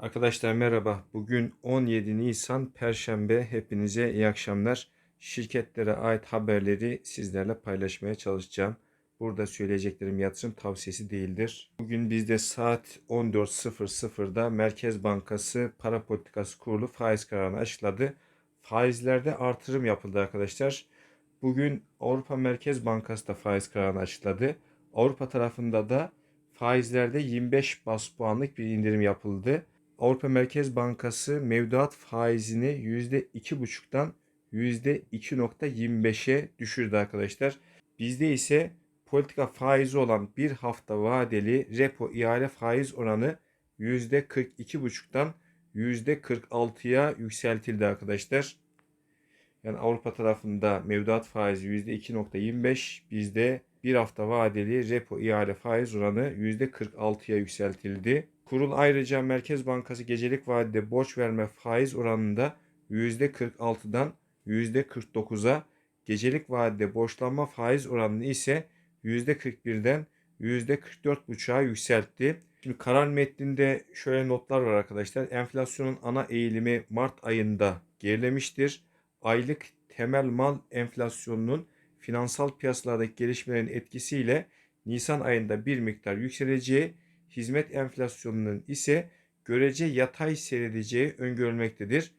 Arkadaşlar merhaba. Bugün 17 Nisan Perşembe. Hepinize iyi akşamlar. Şirketlere ait haberleri sizlerle paylaşmaya çalışacağım. Burada söyleyeceklerim yatırım tavsiyesi değildir. Bugün bizde saat 14.00'da Merkez Bankası Para Politikası Kurulu faiz kararını açıkladı. Faizlerde artırım yapıldı arkadaşlar. Bugün Avrupa Merkez Bankası da faiz kararını açıkladı. Avrupa tarafında da faizlerde 25 bas puanlık bir indirim yapıldı. Avrupa Merkez Bankası mevduat faizini %2,5'tan %2.25'e düşürdü arkadaşlar. Bizde ise politika faizi olan bir hafta vadeli repo ihale faiz oranı %42,5'tan %46'ya yükseltildi arkadaşlar. Yani Avrupa tarafında mevduat faizi %2.25, bizde bir hafta vadeli repo ihale faiz oranı %46'ya yükseltildi. Kurul ayrıca Merkez Bankası gecelik vadede borç verme faiz oranında %46'dan %49'a, gecelik vadede borçlanma faiz oranını ise %41'den %44,5'a yükseltti. Şimdi karar metninde şöyle notlar var arkadaşlar. Enflasyonun ana eğilimi Mart ayında gerilemiştir. Aylık temel mal enflasyonunun finansal piyasalardaki gelişmelerin etkisiyle Nisan ayında bir miktar yükseleceği, hizmet enflasyonunun ise görece yatay seyredeceği öngörülmektedir.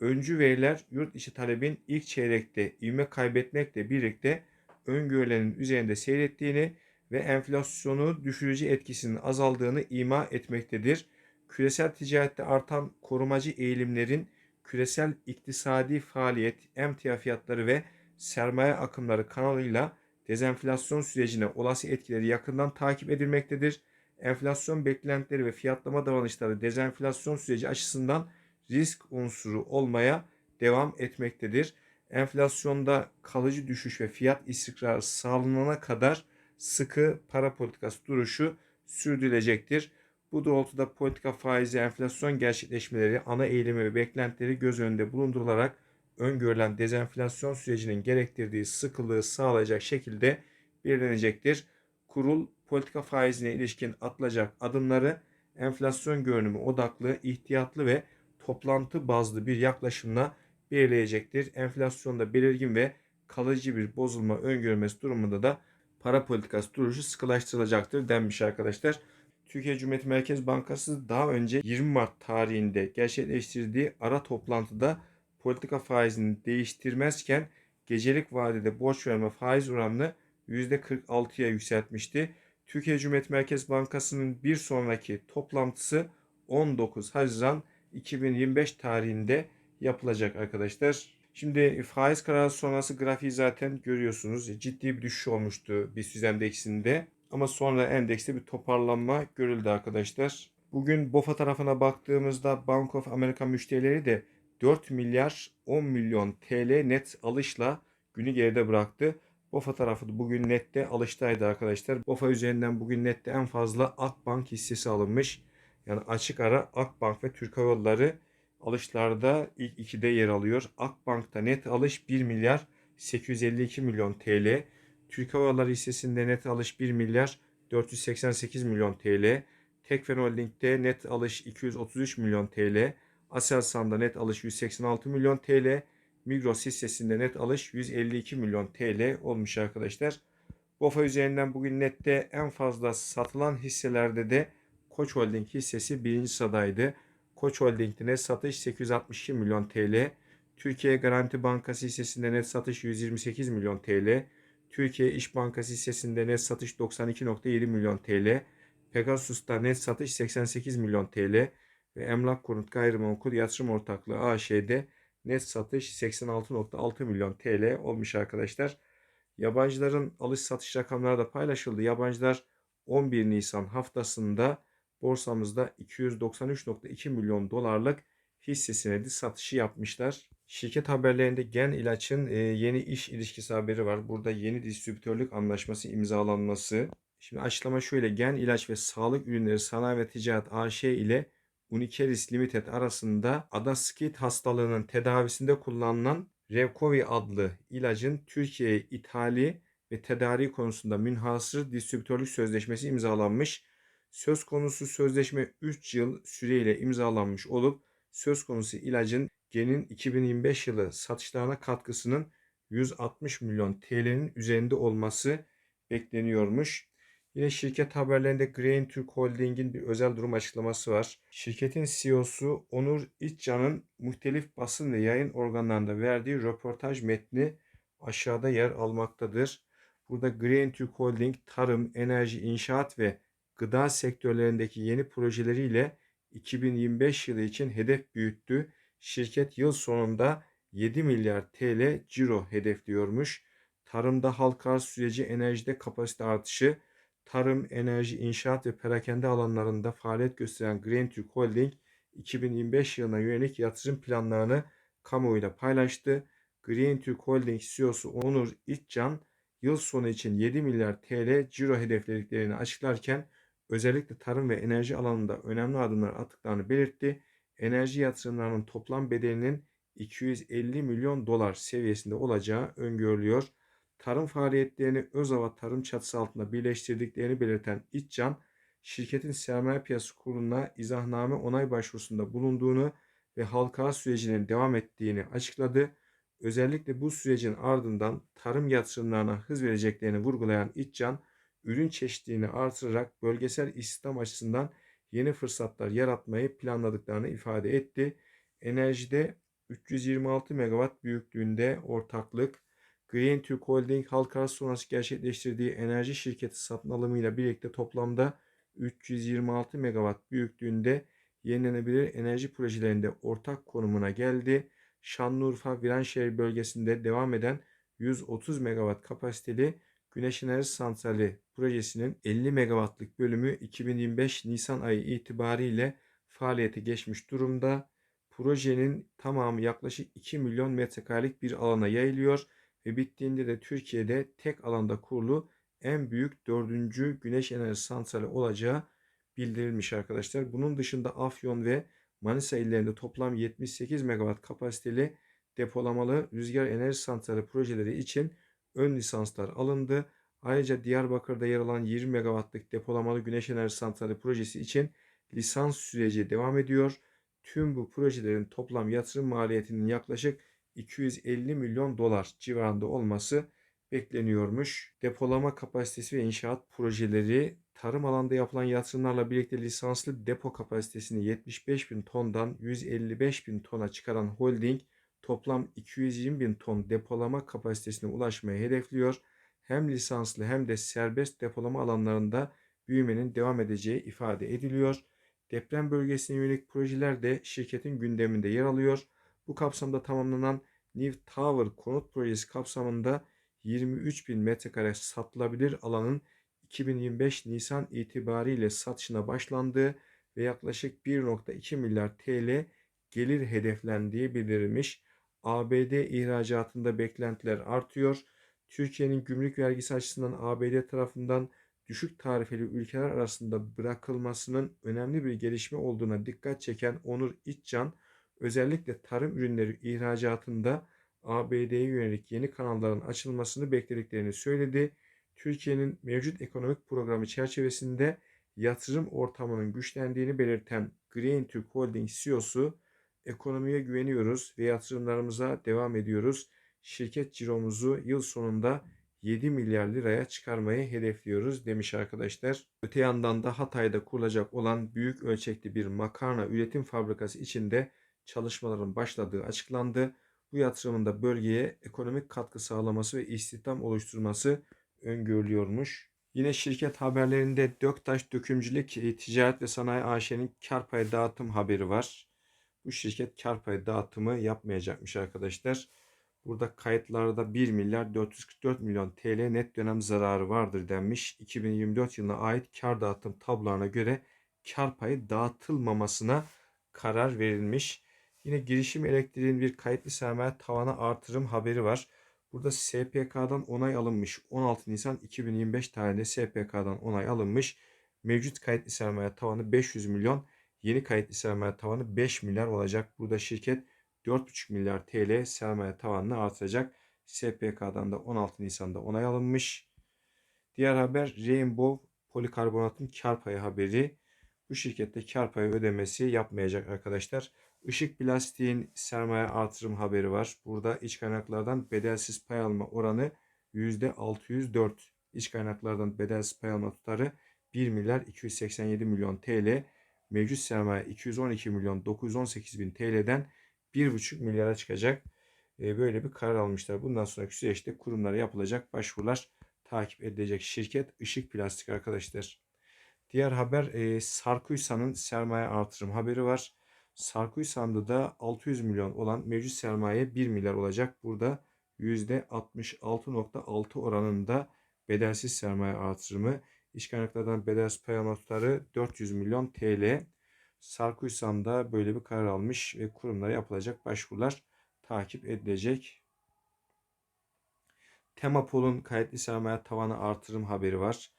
Öncü veriler yurt içi talebin ilk çeyrekte ivme kaybetmekle birlikte öngörülenin üzerinde seyrettiğini ve enflasyonu düşürücü etkisinin azaldığını ima etmektedir. Küresel ticarette artan korumacı eğilimlerin küresel iktisadi faaliyet, emtia fiyatları ve sermaye akımları kanalıyla dezenflasyon sürecine olası etkileri yakından takip edilmektedir. Enflasyon beklentileri ve fiyatlama davranışları dezenflasyon süreci açısından risk unsuru olmaya devam etmektedir. Enflasyonda kalıcı düşüş ve fiyat istikrarı sağlanana kadar sıkı para politikası duruşu sürdürülecektir. Bu doğrultuda politika faizi enflasyon gerçekleşmeleri, ana eğilimi ve beklentileri göz önünde bulundurularak öngörülen dezenflasyon sürecinin gerektirdiği sıkılığı sağlayacak şekilde belirlenecektir. Kurul politika faizine ilişkin atılacak adımları enflasyon görünümü odaklı, ihtiyatlı ve toplantı bazlı bir yaklaşımla belirleyecektir. Enflasyonda belirgin ve kalıcı bir bozulma öngörmesi durumunda da para politikası duruşu sıkılaştırılacaktır denmiş arkadaşlar. Türkiye Cumhuriyeti Merkez Bankası daha önce 20 Mart tarihinde gerçekleştirdiği ara toplantıda politika faizini değiştirmezken gecelik vadede borç verme faiz oranını %46'ya yükseltmişti. Türkiye Cumhuriyet Merkez Bankası'nın bir sonraki toplantısı 19 Haziran 2025 tarihinde yapılacak arkadaşlar. Şimdi faiz kararı sonrası grafiği zaten görüyorsunuz. Ciddi bir düşüş olmuştu BIST endeksinde. Ama sonra endekste bir toparlanma görüldü arkadaşlar. Bugün BOFA tarafına baktığımızda Bank of America müşterileri de 4 milyar 10 milyon TL net alışla günü geride bıraktı. BOFA tarafı bugün nette alıştaydı arkadaşlar. BOFA üzerinden bugün nette en fazla Akbank hissesi alınmış. Yani açık ara Akbank ve Türk Hava Yolları alışlarda ilk ikide yer alıyor. Akbank'ta net alış 1 milyar 852 milyon TL. Türk Hava Yolları hissesinde net alış 1 milyar 488 milyon TL. Tekfen Holding'de net alış 233 milyon TL. Aselsan'da net alış 186 milyon TL. Migros hissesinde net alış 152 milyon TL olmuş arkadaşlar. BOFA üzerinden bugün nette en fazla satılan hisselerde de Koç Holding hissesi birinci sıradaydı. Koç Holding'de net satış 862 milyon TL. Türkiye Garanti Bankası hissesinde net satış 128 milyon TL. Türkiye İş Bankası hissesinde net satış 92.7 milyon TL. Pegasus'ta net satış 88 milyon TL ve Emlak Konut Gayrimenkul Yatırım Ortaklığı AŞ'de net satış 86.6 milyon TL olmuş arkadaşlar. Yabancıların alış satış rakamları da paylaşıldı. Yabancılar 11 Nisan haftasında borsamızda 293.2 milyon dolarlık hisse senedi satışı yapmışlar. Şirket haberlerinde Gen İlaç'ın e, yeni iş ilişkisi haberi var. Burada yeni distribütörlük anlaşması imzalanması. Şimdi açıklama şöyle. Gen İlaç ve Sağlık Ürünleri Sanayi ve Ticaret AŞ ile Unikeris Limited arasında Adaskit hastalığının tedavisinde kullanılan Revkovi adlı ilacın Türkiye'ye ithali ve tedariği konusunda münhasır distribütörlük sözleşmesi imzalanmış. Söz konusu sözleşme 3 yıl süreyle imzalanmış olup söz konusu ilacın genin 2025 yılı satışlarına katkısının 160 milyon TL'nin üzerinde olması bekleniyormuş. Yine şirket haberlerinde Grain Türk Holding'in bir özel durum açıklaması var. Şirketin CEO'su Onur İtcan'ın muhtelif basın ve yayın organlarında verdiği röportaj metni aşağıda yer almaktadır. Burada Grain Türk Holding tarım, enerji, inşaat ve gıda sektörlerindeki yeni projeleriyle 2025 yılı için hedef büyüttü. Şirket yıl sonunda 7 milyar TL ciro hedefliyormuş. Tarımda halka arz süreci, enerjide kapasite artışı, tarım, enerji, inşaat ve perakende alanlarında faaliyet gösteren Green Türk Holding 2025 yılına yönelik yatırım planlarını kamuoyuyla paylaştı. Green Türk Holding CEO'su Onur İtcan yıl sonu için 7 milyar TL ciro hedeflediklerini açıklarken özellikle tarım ve enerji alanında önemli adımlar attıklarını belirtti. Enerji yatırımlarının toplam bedelinin 250 milyon dolar seviyesinde olacağı öngörülüyor. Tarım faaliyetlerini Özava Tarım çatısı altında birleştirdiklerini belirten İtcan, şirketin sermaye piyasası kuruluna izahname onay başvurusunda bulunduğunu ve halka sürecinin devam ettiğini açıkladı. Özellikle bu sürecin ardından tarım yatırımlarına hız vereceklerini vurgulayan İtcan, ürün çeşitliliğini artırarak bölgesel istihdam açısından yeni fırsatlar yaratmayı planladıklarını ifade etti. Enerjide 326 megawatt büyüklüğünde ortaklık, Green Türk Holding halka arz sonrası gerçekleştirdiği enerji şirketi satın alımıyla birlikte toplamda 326 megawatt büyüklüğünde yenilenebilir enerji projelerinde ortak konumuna geldi. Şanlıurfa Viranşehir bölgesinde devam eden 130 megawatt kapasiteli Güneş Enerji Santrali projesinin 50 megawattlık bölümü 2025 Nisan ayı itibariyle faaliyete geçmiş durumda. Projenin tamamı yaklaşık 2 milyon metrekarelik bir alana yayılıyor ve bittiğinde de Türkiye'de tek alanda kurulu en büyük dördüncü güneş enerji santrali olacağı bildirilmiş arkadaşlar. Bunun dışında Afyon ve Manisa illerinde toplam 78 megawatt kapasiteli depolamalı rüzgar enerji santrali projeleri için ön lisanslar alındı. Ayrıca Diyarbakır'da yer alan 20 megawattlık depolamalı güneş enerji santrali projesi için lisans süreci devam ediyor. Tüm bu projelerin toplam yatırım maliyetinin yaklaşık 250 milyon dolar civarında olması bekleniyormuş. Depolama kapasitesi ve inşaat projeleri tarım alanda yapılan yatırımlarla birlikte lisanslı depo kapasitesini 75 bin tondan 155 bin tona çıkaran holding toplam 220 bin ton depolama kapasitesine ulaşmayı hedefliyor. Hem lisanslı hem de serbest depolama alanlarında büyümenin devam edeceği ifade ediliyor. Deprem bölgesine yönelik projeler de şirketin gündeminde yer alıyor. Bu kapsamda tamamlanan New Tower konut projesi kapsamında 23 bin metrekare satılabilir alanın 2025 Nisan itibariyle satışına başlandığı ve yaklaşık 1.2 milyar TL gelir hedeflendiği bildirilmiş. ABD ihracatında beklentiler artıyor. Türkiye'nin gümrük vergisi açısından ABD tarafından düşük tarifeli ülkeler arasında bırakılmasının önemli bir gelişme olduğuna dikkat çeken Onur İtcan, özellikle tarım ürünleri ihracatında ABD'ye yönelik yeni kanalların açılmasını beklediklerini söyledi. Türkiye'nin mevcut ekonomik programı çerçevesinde yatırım ortamının güçlendiğini belirten Green Türk Holding CEO'su ekonomiye güveniyoruz ve yatırımlarımıza devam ediyoruz. Şirket ciromuzu yıl sonunda 7 milyar liraya çıkarmayı hedefliyoruz demiş arkadaşlar. Öte yandan da Hatay'da kurulacak olan büyük ölçekli bir makarna üretim fabrikası içinde çalışmaların başladığı açıklandı. Bu yatırımın da bölgeye ekonomik katkı sağlaması ve istihdam oluşturması öngörülüyormuş. Yine şirket haberlerinde Döktaş Dökümcülük Ticaret ve Sanayi AŞ'nin kar payı dağıtım haberi var. Bu şirket kar payı dağıtımı yapmayacakmış arkadaşlar. Burada kayıtlarda 1 milyar 444 milyon TL net dönem zararı vardır denmiş. 2024 yılına ait kar dağıtım tablolarına göre kar payı dağıtılmamasına karar verilmiş. Yine girişim elektriğin bir kayıtlı sermaye tavana artırım haberi var. Burada SPK'dan onay alınmış. 16 Nisan 2025 tarihinde SPK'dan onay alınmış. Mevcut kayıtlı sermaye tavanı 500 milyon. Yeni kayıtlı sermaye tavanı 5 milyar olacak. Burada şirket 4,5 milyar TL sermaye tavanını artıracak. SPK'dan da 16 Nisan'da onay alınmış. Diğer haber Rainbow polikarbonatın kar payı haberi. Bu şirkette kar payı ödemesi yapmayacak arkadaşlar. Işık Plastik'in sermaye artırım haberi var. Burada iç kaynaklardan bedelsiz pay alma oranı %604. İç kaynaklardan bedelsiz pay alma tutarı 1 milyar 287 milyon TL. Mevcut sermaye 212 milyon 918 bin TL'den 1,5 milyara çıkacak. E, böyle bir karar almışlar. Bundan sonraki süreçte kurumlara yapılacak başvurular takip edilecek şirket Işık Plastik arkadaşlar. Diğer haber e, Sarkuysan'ın sermaye artırım haberi var. Sarkuysan'da da 600 milyon olan mevcut sermaye 1 milyar olacak. Burada %66.6 oranında bedelsiz sermaye artırımı. İş kaynaklardan bedelsiz pay alma tutarı 400 milyon TL. Sarkuysan'da böyle bir karar almış ve kurumlara yapılacak başvurular takip edilecek. Temapol'un kayıtlı sermaye tavanı artırım haberi var.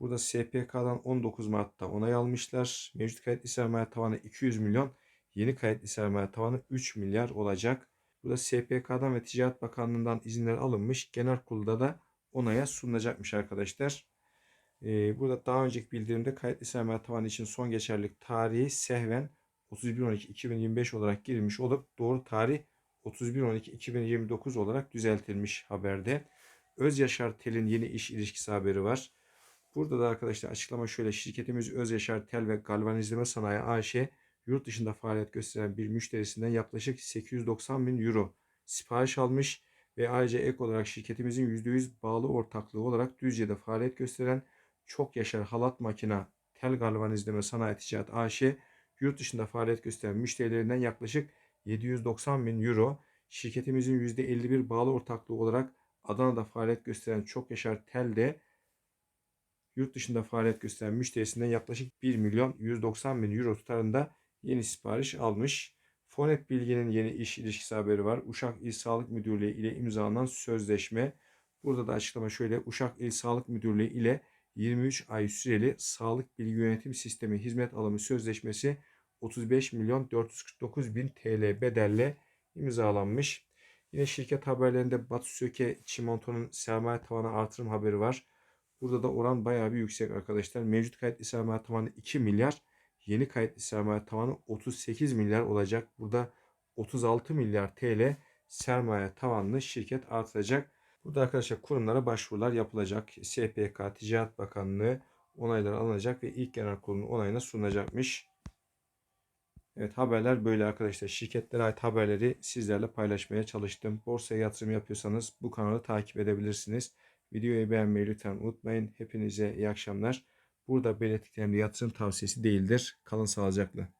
Burada SPK'dan 19 Mart'ta onay almışlar. Mevcut kayıtlı sermaye tavanı 200 milyon. Yeni kayıtlı sermaye tavanı 3 milyar olacak. Burada SPK'dan ve Ticaret Bakanlığı'ndan izinler alınmış. Genel kurulda da onaya sunulacakmış arkadaşlar. Ee, burada daha önceki bildirimde kayıtlı sermaye tavanı için son geçerlilik tarihi sehven 31.12.2025 olarak girilmiş olup doğru tarih 31.12.2029 olarak düzeltilmiş haberde. Öz Yaşar Tel'in yeni iş ilişkisi haberi var. Burada da arkadaşlar açıklama şöyle. Şirketimiz Öz Yaşar Tel ve Galvanizleme Sanayi AŞ yurt dışında faaliyet gösteren bir müşterisinden yaklaşık 890 bin euro sipariş almış ve ayrıca ek olarak şirketimizin %100 bağlı ortaklığı olarak Düzce'de faaliyet gösteren Çok Yaşar Halat Makina Tel Galvanizleme Sanayi Ticaret AŞ yurt dışında faaliyet gösteren müşterilerinden yaklaşık 790 bin euro şirketimizin %51 bağlı ortaklığı olarak Adana'da faaliyet gösteren Çok Yaşar Tel'de yurt dışında faaliyet gösteren müşterisinden yaklaşık 1 milyon 190 bin euro tutarında yeni sipariş almış. Fonet Bilgi'nin yeni iş ilişkisi haberi var. Uşak İl Sağlık Müdürlüğü ile imzalanan sözleşme. Burada da açıklama şöyle. Uşak İl Sağlık Müdürlüğü ile 23 ay süreli Sağlık Bilgi Yönetim Sistemi hizmet alımı sözleşmesi 35 milyon 449 bin TL bedelle imzalanmış. Yine şirket haberlerinde Batu Söke Çimento'nun sermaye tavanı artırım haberi var. Burada da oran bayağı bir yüksek arkadaşlar. Mevcut kayıtlı sermaye tavanı 2 milyar. Yeni kayıtlı sermaye tavanı 38 milyar olacak. Burada 36 milyar TL sermaye tavanlı şirket artıracak. Burada arkadaşlar kurumlara başvurular yapılacak. SPK, Ticaret Bakanlığı onaylar alınacak ve ilk genel kurulun onayına sunulacakmış. Evet haberler böyle arkadaşlar. Şirketlere ait haberleri sizlerle paylaşmaya çalıştım. Borsaya yatırım yapıyorsanız bu kanalı takip edebilirsiniz. Videoyu beğenmeyi lütfen unutmayın. Hepinize iyi akşamlar. Burada belirttiklerim yatırım tavsiyesi değildir. Kalın sağlıcakla.